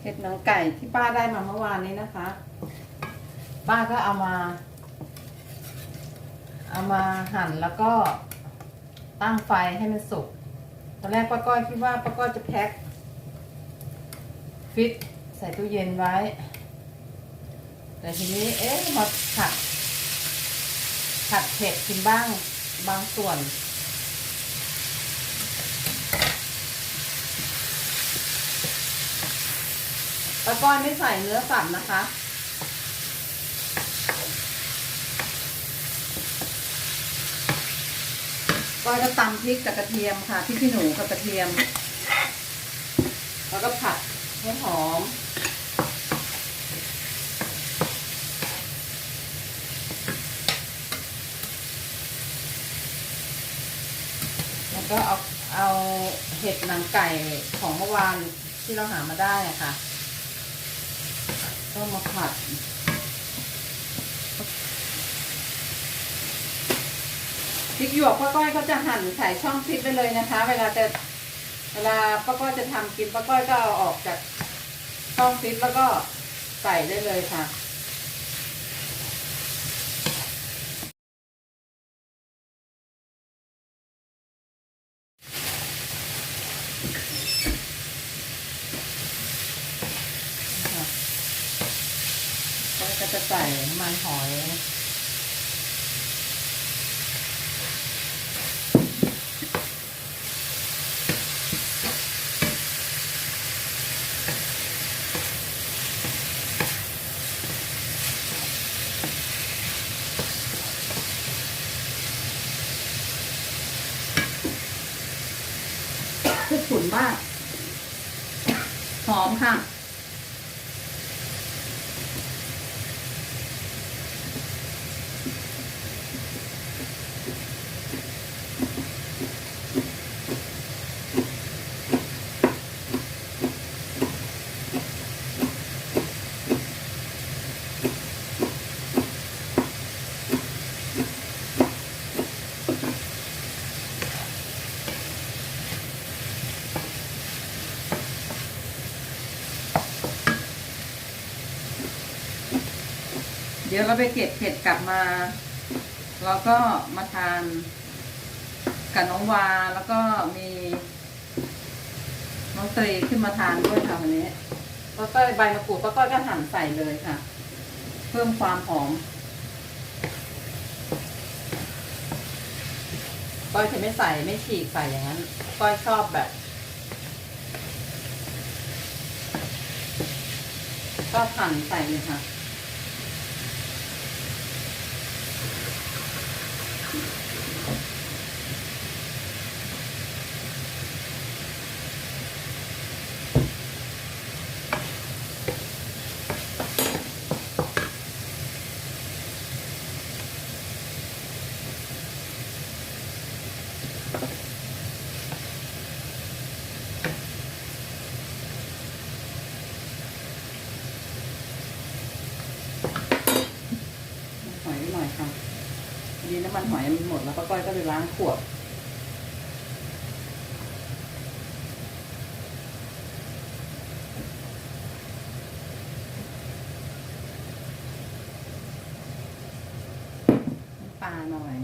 เห็ดหนังไก่ที่ป้าได้มาเมื่อวานนี้นะคะ ป้าก็เอามา เอามาหั่นแล้วก็ตั้งไฟให้มันสุก ตอนแรกป้าก้อยคิดว่าป้าก้อยจะแพ็คฟิตใส่ตู้เย็นไว้ แต่ทีนี้เอ๊ะมาผัดผัดเผ็ดกินบ้างบางส่วน ป้าก้อยไม่ใส่เนื้อสัตว์นะคะ ก้อยก็ตำพริกกับกระเทียมค่ะพริกขี้หนูกับกระเทียม แล้วก็ผัดให้หอมแล้วก็เอาเอาเห็ดหนังไก่ของเมื่อวานที่เราหามาได้อะค่ะ ก็มาผัดพริกหยวกป้าก้อยก็จะหั่นใส่ช่องพริกไปเลยนะคะ เวลาจะเวลาป้าก้อยจะทำกินป้าก้อยก็เอาออกจากช่องพริกแล้วก็ใส่ได้เลยค่ะ จะใส่น้ำมันหอย ดี๋ยวเราไปเก็บเห็ดกลับมา แล้วก็มาทานกับน้องวาแล้วก็มีน้องตรีขึ้นมาทานด้วยค่ะวันนี้ป้าก้อยใบมะกรูดป้าก้อยก็หั่นใส่เลยค่ะ เพิ่มความหอมก้อยจะไม่ใส่ไม่ฉีกใส่อย่างนั้นก้อยชอบแบบชอบหั่นใส่เลยค่ะ หอยนิดหน่อยค่ะพอดีน้ำมันหอยมันหมดแล้างขวด ปลาหน่อย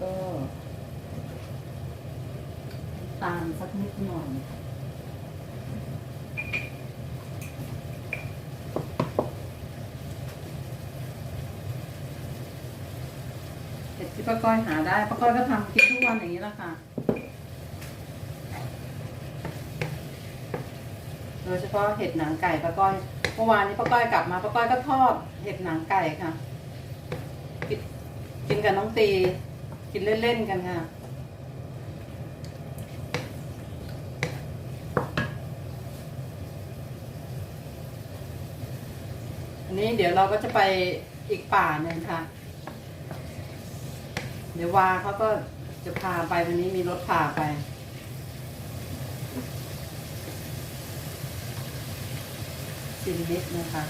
ก็ตามสัก นิดหน่อยเห็ดที่ป้าก้อยหาได้ป้าก้อยก็ทำกินทุกวันอย่างนี้แหละค่ะ โดยเฉพาะเห็ดหนังไก่ป้าก้อยเมื่อวานนี้ป้าก้อยกลับมาป้าก้อยก็ทอดเห็ดหนังไก่ค่ะ กินกินกับน้องตี กินเล่นๆกันค่ะ นนี้เดี๋ยวเราก็จะไปอีกป่าหนึ่งค่ะ เดี๋ยววาเขาก็จะพาไปวันนี้มีรถพาไปชิมนิดนะคะ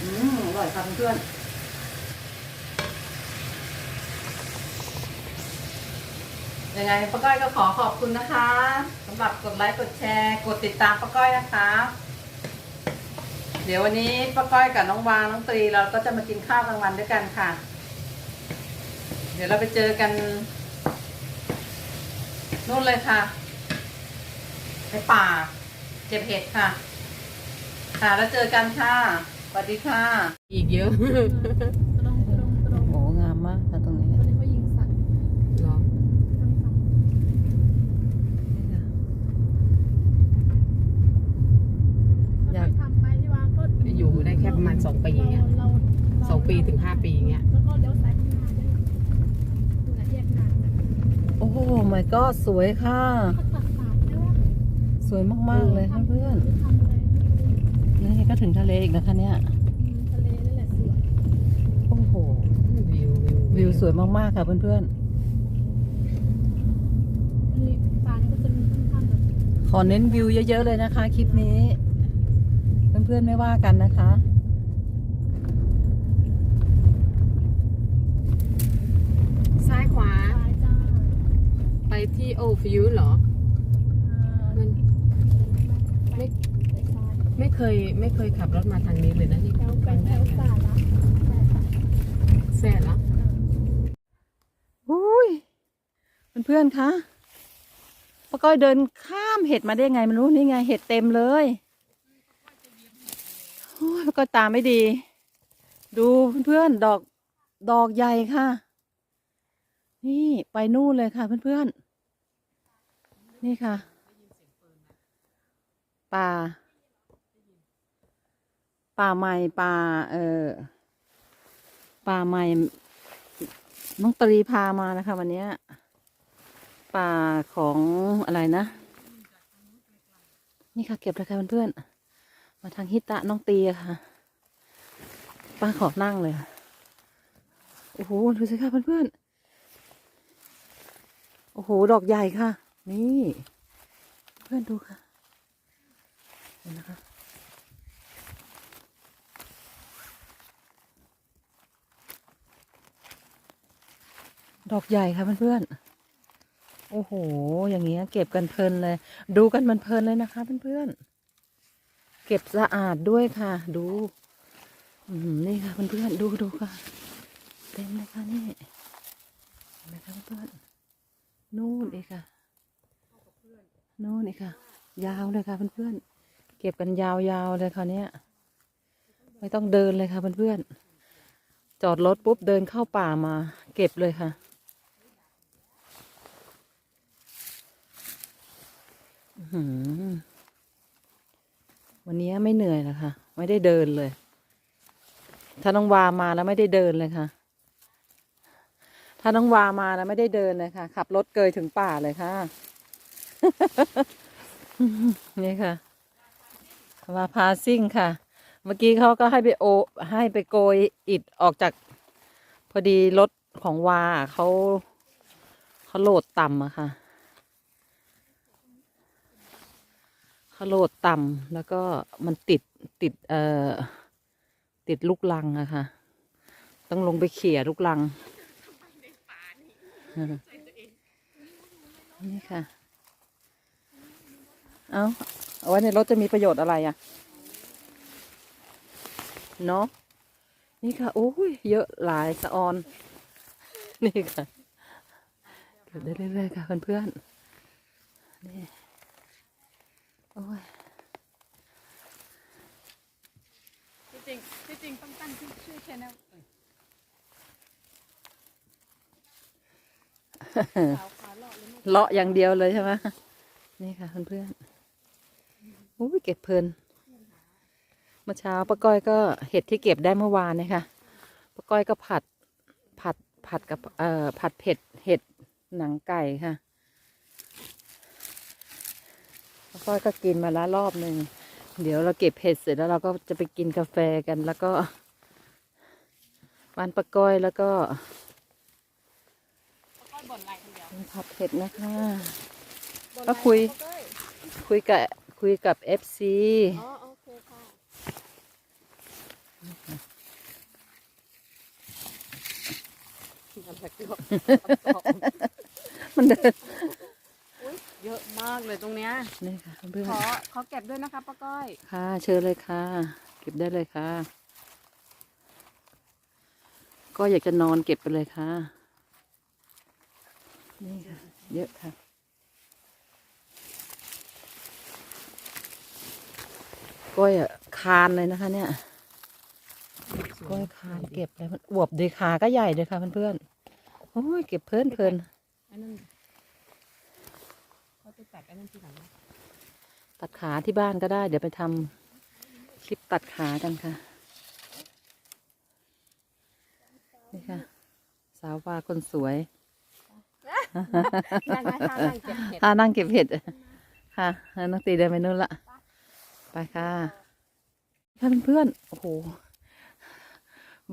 อืมอร่อยค่ะเพื่อน ยังไงป้าก้อยก็ขอขอบคุณนะคะสำหรับกดไลค์กดแชร์ กดติดตามป้าก้อยนะคะ เดี๋ยววันนี้ป้าก้อยกับน้องวางน้องตรีเราก็จะมากินข้าวกลางวันด้วยกันค่ะ เดี๋ยวเราไปเจอกันนู่นเลยค่ะ ในป่า เก็บเห็ดค่ะ ค่ะแล้วเจอกันค่ะสวัสดีค่ะ อีกเยอะ ตรงตรงตรง โอ้งามมากค่ะตรงนี้ ตอนนี้เขายิงสัตว์ เหรอ ทางฝั่งอยากทำไปที่ว่าก็ อยู่ได้ แค่ประมาณสองปีเงี้ยเราเราสองปีถึงห้าปีเงี้ยแล้วก็เลี้ยวซ้ายข้างหน้าได้ดูนะแยกทางนะโอ้โหไม่ก็สวยค่ะ เขาตัดสายด้วยว่าสวยมากๆเลยค่ะเพื่อนทำอะไรนี่ก็ถึงทะเลอีกนะคะเนี่ยอืมทะเลนั่นแหละสวยโอ้โห วิววิวสวยมากๆค่ะเพื่อนอันนี้ป่านี่ก็จะมีค่อนข้างแบบๆ ขอเน้นวิวเยอะๆเลยนะคะ คลิปนี้ เพื่อนๆไม่ว่ากันนะคะ ซ้ายขวา ซ้ายจ้า ไป ที่โอฟิวเหรอ มันไปไปไม่เคยไม่เคยขับรถมาทางนี้เลยนะนี่แถวคไปรั้งแถแรวกป่าละแซ่แล้วอุ้ยเพื่อนๆคะป้าก้อยเดินข้ามเห็ดมาได้ไงไม่รู้นี่ไงเห็ดเต็มเลยโอ้ยป้าก้อยตามไม่ดี ดูเพื่อนๆดอกดอกใหญ่ค่ะ นี่ไปนู่นเลยค่ะเพื่อนๆ นี่ค่ะ ป่า ป่าใหม่ป่า เออ ป่าใหม่น้องตรีพามานะคะ วันนี้ป่าของอะไรนะ นี่ค่ะ เก็บเลยค่ะเพื่อนๆมาทางฮิตะน้องตีค่ะ ป้าขอนั่งเลยโอ้โหดูสิค่ะเพื่อนๆโอ้โห ดอกใหญ่ค่ะ นี่ เพื่อนดูค่ะ เห็นนะคะดอกใหญ่ค่ะเพื่อนๆ โอ้โห อย่างเงี้ยเก็บกันเพลินเลย ดูกันมันเพลินเลยนะคะเพื่อนๆ เก็บสะอาดด้วยค่ะ ดู นี่ค่ะเพื่อนๆ ดูดูค่ะ เต็มเลยค่ะนี่เห็นไหมคะเพื่อนๆ นู่นอีค่ะ โน่นอีกค่ะ ยาวเลยค่ะเพื่อนๆเก็บกันยาวๆเลยคราวเนี้ยไม่ต้องเดินเลยค่ะเพื่อนๆจอดรถปุ๊บเดินเข้าป่ามา เก็บเลยค่ะ วันนี้ไม่เหนื่อยแล้วค่ะไม่ได้เดินเลย ถ้าน้องวามาแล้วไม่ได้เดินเลยค่ะ ถ้าน้องวามาแล้วไม่ได้เดินเลยค่ะ ขับรถเกยถึงป่าเลยค่ะ นี่ค่ะวาพาซิ่งค่ะ เมื่อกี้เขาก็ให้ไปโอ ให้ไปโกยอิฐออกจาก พอดีรถของวาเขาเขาโหลดต่ำอะค่ะเขาโหลดต่ำแล้วก็มันติดติดเอ่อติดลูกลังอะค่ะ ต้องลงไปเขี่ยลูกลังนี่ค่ะ เอาเอาไว้ในรถจะมีประโยชน์อะไรอะเนาะนี่ค่ะโอ้ยเยอะหลายสะออน นี่ค่ะเก็บได้เรื่อยๆค่ะเพื่อนๆนี่โอ้ยที่จริงที่จริงต้องตั้งชื่อชื่อชแนลขาวขาหลอกเลยไม่เลาะอย่างเดียวเลยใช่ไหมนี่ค่ะเพื่อนๆโอ้ยเก็บเพลินเมื่อเช้าป้าก้อยก็เห็ดที่เก็บได้เมื่อวานเนี่ยค่ะป้าก้อยก็ผัดผัดผัดกับเอ่อผัดเผ็ดเห็ดหนังไก่ค่ะป้าก้อยก็กินมาแล้วรอบหนึ่งเดี๋ยวเราเก็บเห็ดเสร็จแล้วเราก็จะไปกินกาแฟกันแล้วก็บ้านป้าก้อยแล้วก็ก็บ่นไรคนเดียวผัดเผ็ดนะคะบ่นก็ไรคุยป้าก้อยคุยกับ คุยกับ FC อ๋อโอเคค่ะมันเดินอุ๊ยเยอะมากเลยตรงเนี้ยนี่ค่ะเพื่อนขอขอเก็บด้วยนะคะป้าก้อย ๆค่ะ เชิญเลยค่ะ เก็บได้เลยค่ะ ก็อยากจะนอนเก็บไปเลยค่ะ นี่ค่ะ เยอะค่ะ ก้อยอะคานเลยนะคะ เนี่ยก้อยคานเก็บเลยมันอวบดีขาก็ใหญ่เลยค่ะเพื่อนๆโอ้ยเก็บเพลินเพลินอันนั้นเขาจะตัดอันนั้นทีหลังนะตัดขาที่บ้านก็ได้ เดี๋ยวไปทำคลิปตัดขากันค่ะนี่ค่ะ สาววาคนสวยนั่งนะคะนั่งเก็บเห็ดถ้านั่งเก็บเห็ดค่ะน้องตีเดินไปนู่นละ ไปค่ะค่ะเพื่อนโอ้โห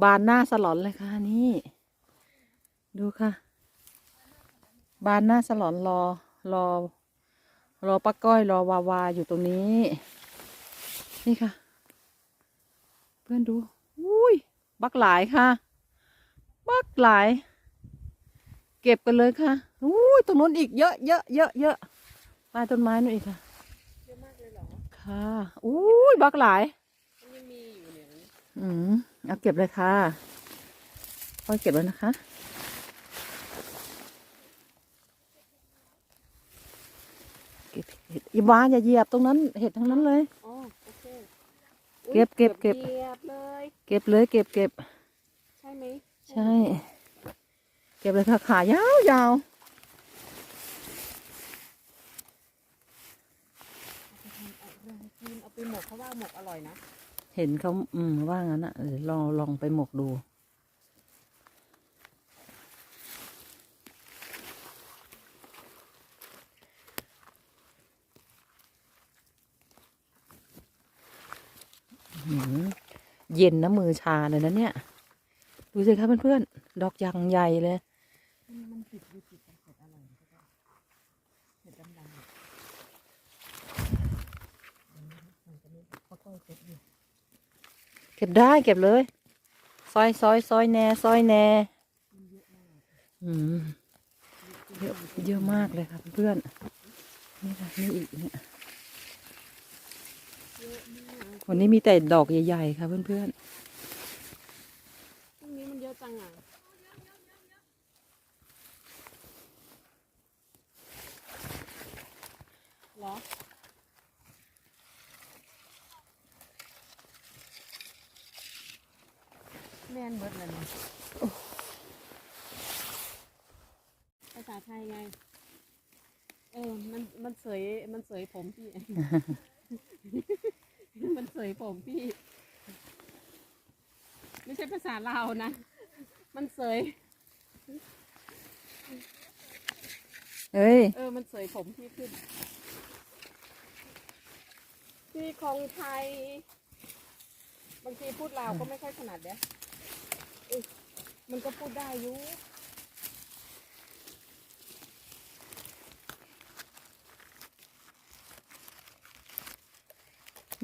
บานหน้าสลอนเลยค่ะนี่ ดูค่ะ บานหน้าสลอนรอรอ รอป้าก้อยรอวาวาอยู่ตรงนี้ นี่ค่ะ เพื่อนดูอุ้ยบักหลายค่ะ บักหลาย เก็บกันเลยค่ะอุ้ยตรงนู้นอีกเยอะเยอะเยอะเยอะใต้ต้นไม้นู่นอีกค่ะ ค่ะอุ้ยบักหลายมันยังมีอยู่เนี่ยอืมเอาเก็บเลยค่ะค่อยเก็บแล้วนะคะ เก็บเห็ดอีวาอย่าเหยียบตรงนั้นเห็ดทั้งนั้นเลย อ๋อโอเคเก็บเก็บเก็บ เก็บเลยเก็บเลยเก็บเก็บ ใช่ไหมใช่ เก็บเลยค่ะขายาวยาว กินเอาไปหมกเพราะว่าหมกอร่อยนะ เห็นเขาอืมว่างั้นอะเออลองลองไปหมกดูอื้อหือเย็นนะมือชาเลยนะเนี่ย ดูสิครับเพื่อนๆ ดอกยางใหญ่เลย มันติดอยู่ติดกับเห็ดอร่อยก็ได้เห็ดดำๆ เก็บได้เก็บเลย ซอยซอยซอยแน่ซอยแน่อืมเยอะเยอะมากเลยค่ะเพื่อนนี่ค่ะนี่อีกเนี่ยวันนี้มีแต่ดอกใหญ่ ๆ ค่ะเพื่อนพรุ่งนี้มันเยอะจังอะเหรอ แม่นเบิดเลยเนี่ยภาษาไทยไง เออ มันมันเสยมันเสยผมพี่ มันเสยผมพี่ ไม่ใช่ภาษาลาวนะ มันเสยๆเอ้ย เออ มันเสยผมพี่ขึ้นที่ของไทย บางทีพูดลาวก็ไม่ค่อยถนัดเด้อุ๊ยมันก็พูดได้อยู่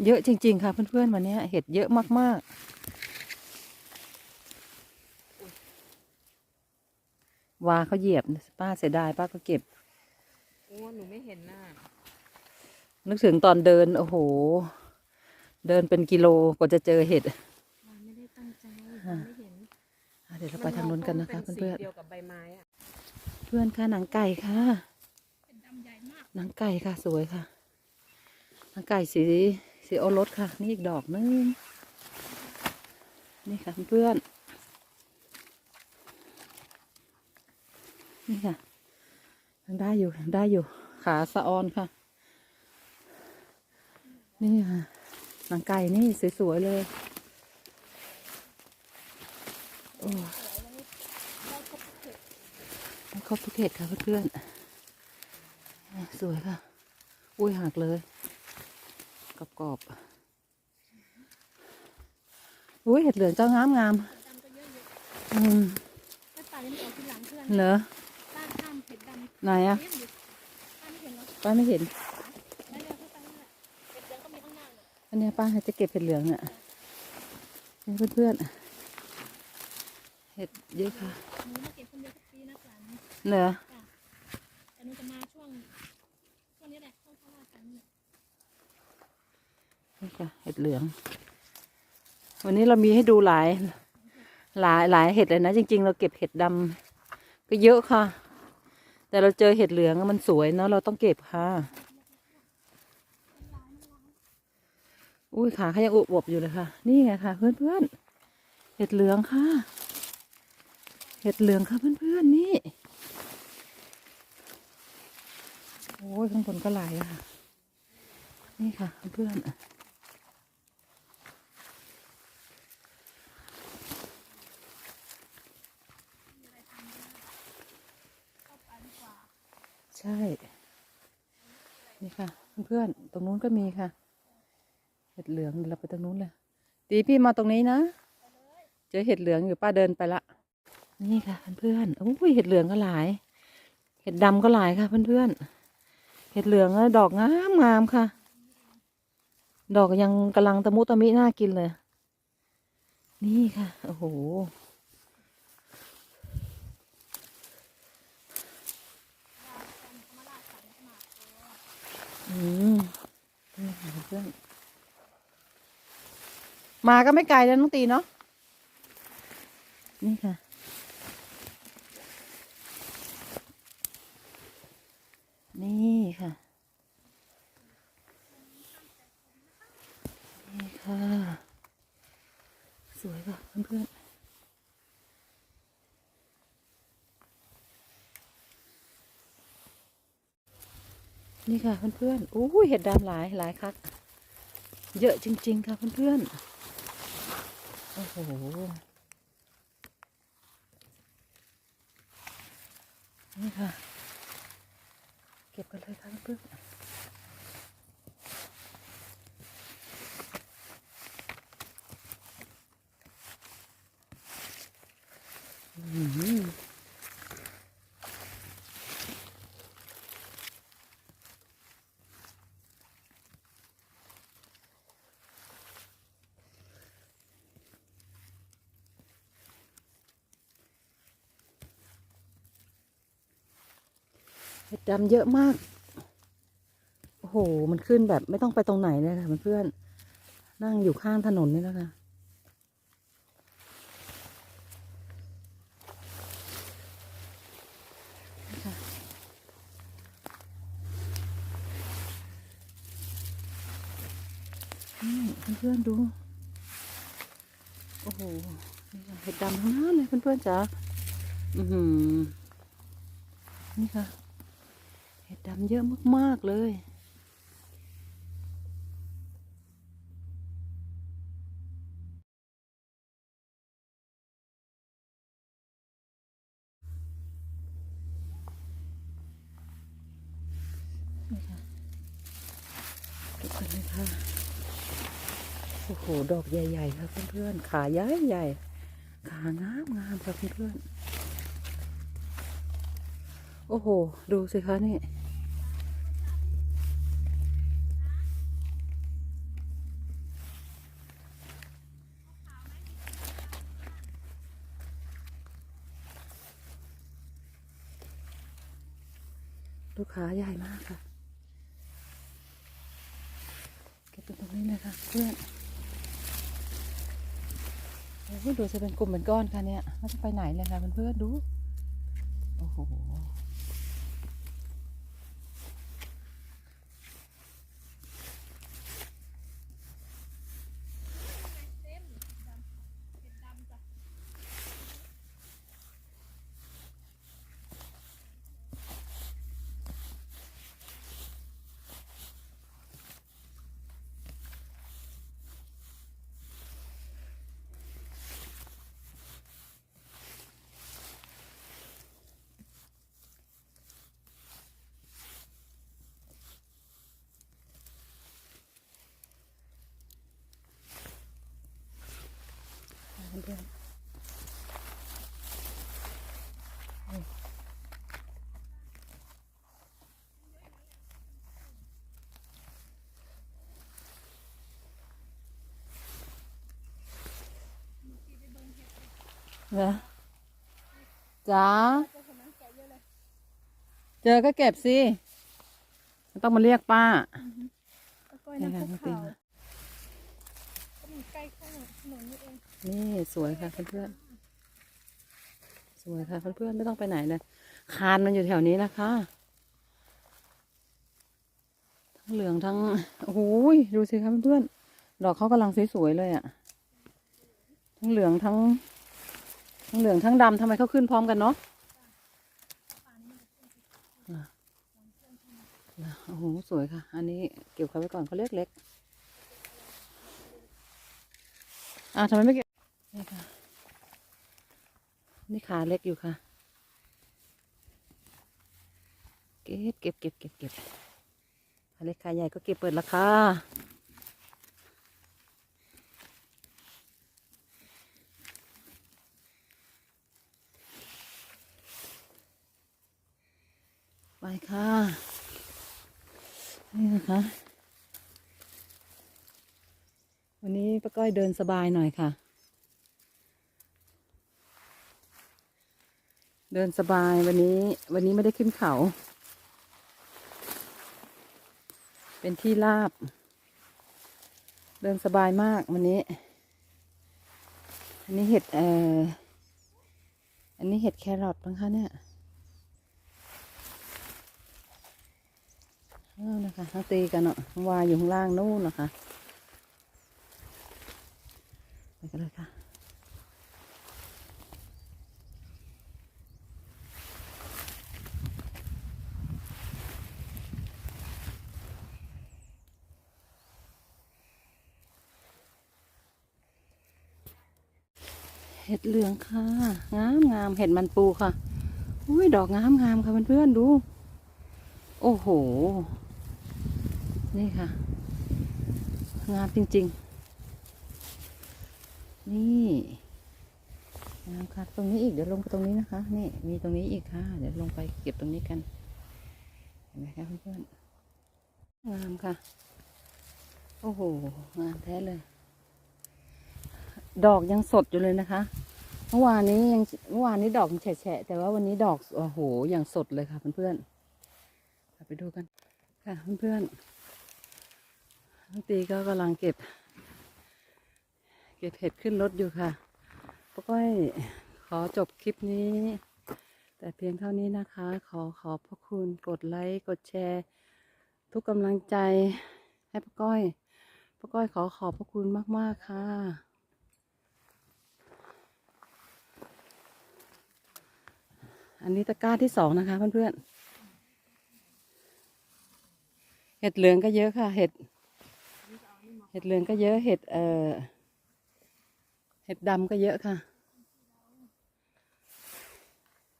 เยอะจริง ๆ ค่ะเพื่อนๆวันนี้เห็ดเยอะมากๆวาเขาเหยียบป้าเสียดายป้าก็เก็บโอ้หนูไม่เห็นหน้านึกถึงตอนเดิน โอ้โห เดินเป็นกิโลกว่าจะเจอเห็ดเราไม่ได้ตั้งใจเราไม่เห็นอะเดี๋ยวเราไปทางนู้นกันนะคะมัเพื่อนสีเดียวกับใบไม้อะๆเพื่อนค่ะหนังไก่ค่ะเป็นดำใหญ่มากหนังไก่ค่ะสวยค่ะหนังไก่สี สีโอรสค่ะ นี่อีกดอกนึงนี่ค่ะเพื่อนนี่ค่ะยังได้อยู่ยังได้อยู่ ขาสะออนค่ะ นี่ค่ะหนังไก่นี่สวยๆเลยโอ้ได้ครบทุกเห็ดค่ะเพื่อนๆสวยค่ะ อุ้ยหักเลย กรอบกรอบๆอุ้ยเห็ดเหลืองเจ้างามงามดำก็เยอะอยู่อืมแต่ป่ายังไม่ออกทีหลังเพื่อนเหรอป้าข้าวดำไหนอะเยี่ยมดิป้าไม่เห็นเหรอป้าไม่เห็นนั่นเลยเข้าไปนั่นแหละเห็ดเหลืองก็มีข้างหน้าเนี่ยอันเนี้ยป้าจะเก็บเห็ดเหลืองเนี่ยนี่เพื่อนๆ เห็ดเยอะค่ะหนูมาเก็บคนเดียวทุกปีนะหลานเหนือ แต่หนูจะมาช่วงช่วงนี้แหละช่วงเข้ามากันเนี่ย นี่ค่ะเห็ดเหลือง วันนี้เรามีให้ดูหลายหลายหลายเห็ดเลยนะ จริง ๆ เราเก็บเห็ดดำก็เยอะค่ะ แต่เราเจอเห็ดเหลืองมันสวยเนาะเราต้องเก็บค่ะ อุ้ยขาเขายังอวบๆอยู่เลยค่ะ นี่ไงค่ะ เพื่อนๆเห็ดเหลืองค่ะ เห็ดเหลืองค่ะเพื่อนๆนี่โอ้ยข้างบนก็หลายค่ะ นี่ค่ะเพื่อนๆ ใช่ นี่ค่ะ เพื่อนๆ ตรงนู้นก็มีค่ะ เห็ดเหลืองเราไปตรงนู้นเลย ตีพี่มาตรงนี้นะ เจอเห็ดเหลืองอยู่ป้าเดินไปละ นี่ค่ะเพื่อนๆโอ้ยเห็ดเหลืองก็หลาย เห็ดดำก็หลายค่ะเพื่อนๆ เห็ดเหลืองดอกงามงามค่ะ ดอกยังกำลังตะมุตะมิน่ากินเลย นี่ค่ะ โอ้โห อืมเพื่อนมาก็ไม่ไกลแล้วน้องตีเนาะ นี่ค่ะ นี่ค่ะ นี่ค่ะ สวยป่ะเพื่อน นี่ค่ะเพื่อนๆอู้เห็ดดำหลายหลายคัก เยอะจริง ๆ ค่ะเพื่อนๆ โอ้โห นี่ค่ะ เก็บกันเลยค่ะเพื่อนๆอื้อหือ เห็ดดำเยอะมาก โอ้โห มันขึ้นแบบไม่ต้องไปตรงไหนเลยค่ะเพื่อนๆนั่งอยู่ข้างถนนนี่แล้วค่ะนี่ค่ะนี่เพื่อนๆดู โอ้โหเห็ดดำทั้งนั้นเลยเพื่อนๆจ๋า อือหือนี่ค่ะ ห็ดดำเยอะมาก ๆ เลย นี่ค่ะเก็บกันเลยค่ะ โอ้โห ดอกใหญ่ ๆ ค่ะเพื่อน ๆ ขาใหญ่ๆขางามงามค่ะเพื่อน ๆ โอ้โห ดูสิคะนี่ ลูกค้าใหญ่มากค่ะ เก็บตรงนี้เลยค่ะเพื่อนโอ้ดูจะเป็นกลุ่มเป็นก้อนค่ะเนี่ยไม่จะไปไหนเลยค่ะเพื่อนๆดู โอ้โห เหรอจ๋าเจอก็เก็บสิไม่ต้องมาเรียกป้าแล้วก็น้ำภูเขาก็มันใกล้ข้างถนนนี่เองนี่สวยค่ะเพื่อนๆสวยค่ะเพื่อนๆไม่ต้องไปไหนเลยคานมันอยู่แถวนี้นะคะทั้งเหลืองทั้งโอ้โหยดูสิคะเพื่อนๆดอกเขากำลังสวยๆเลยอะ่ะ ทั้งเหลืองทั้ง ทั้งเหลืองทั้งดำทำไมเขาขึ้นพร้อมกันเนาะโอ้โหสวยค่ะ อันนี้เก็บเขาไว้ก่อนเขาเล็กเล็กๆอะทำไมไม่เก็บนี่ค่ะ นี่ขาเล็กอยู่ค่ะ เก็บเก็บเก็บเก็บเก็บขาเล็กขาใหญ่ก็เก็บเปิดราคา ไปค่ะ นี่นะคะ วันนี้ป้าก้อยเดินสบายหน่อยค่ะ เดินสบายวันนี้ วันนี้ไม่ได้ขึ้นเขา เป็นที่ราบ เดินสบายมากวันนี้ อันนี้เห็ดเอ่ออันนี้เห็ดแครอทบ้างคะเนี่ย เอานะคะเขาตีกันเนาะวายอยู่ข้างล่างนู่นนะคะไปกันเลยค่ะเห็ดเหลืองค่ะ งามงามเห็ดมันปูค่ะ อุ้ยดอกงามงามค่ะเพื่อนๆดู โอ้โห นี่ค่ะ งามจริง ๆ นี่งามค่ะ ตรงนี้อีกเดี๋ยวลงไปตรงนี้นะคะ นี่มีตรงนี้อีกค่ะ เดี๋ยวลงไปเก็บตรงนี้กัน เห็นไหมคะเพื่อนๆ งามค่ะ โอ้โห งามแท้เลย ดอกยังสดอยู่เลยนะคะ เมื่อวานนี้ยัง เมื่อวานนี้ดอกแฉะแต่ว่าวันนี้ดอก โอ้โห อย่างสดเลยค่ะเพื่อนๆไปดูกันค่ะเพื่อนๆ ตีก็กำลังเก็บ เก็บเห็ดขึ้นรถอยู่ค่ะป้าก้อยขอจบคลิปนี้ แต่เพียงเท่านี้นะคะ ขอขอบพระคุณกดไลค์กดแชร์ ทุกกำลังใจให้ป้าก้อยป้าก้อยขอขอบพระคุณมาก ๆ ค่ะอันนี้ตะกร้าที่สองนะคะเพื่อนๆ เห็ดเหลืองก็เยอะค่ะ เห็ด เห็ดเหลืองก็เยอะเห็ดเอ่อเห็ดดำก็เยอะค่ะ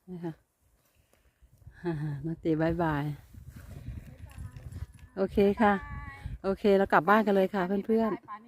นี่ค่ะฮ่ามาตีบายบาย โอเคค่ะ โอเคเรากลับบ้านกันเลยค่ะเพื่อนๆ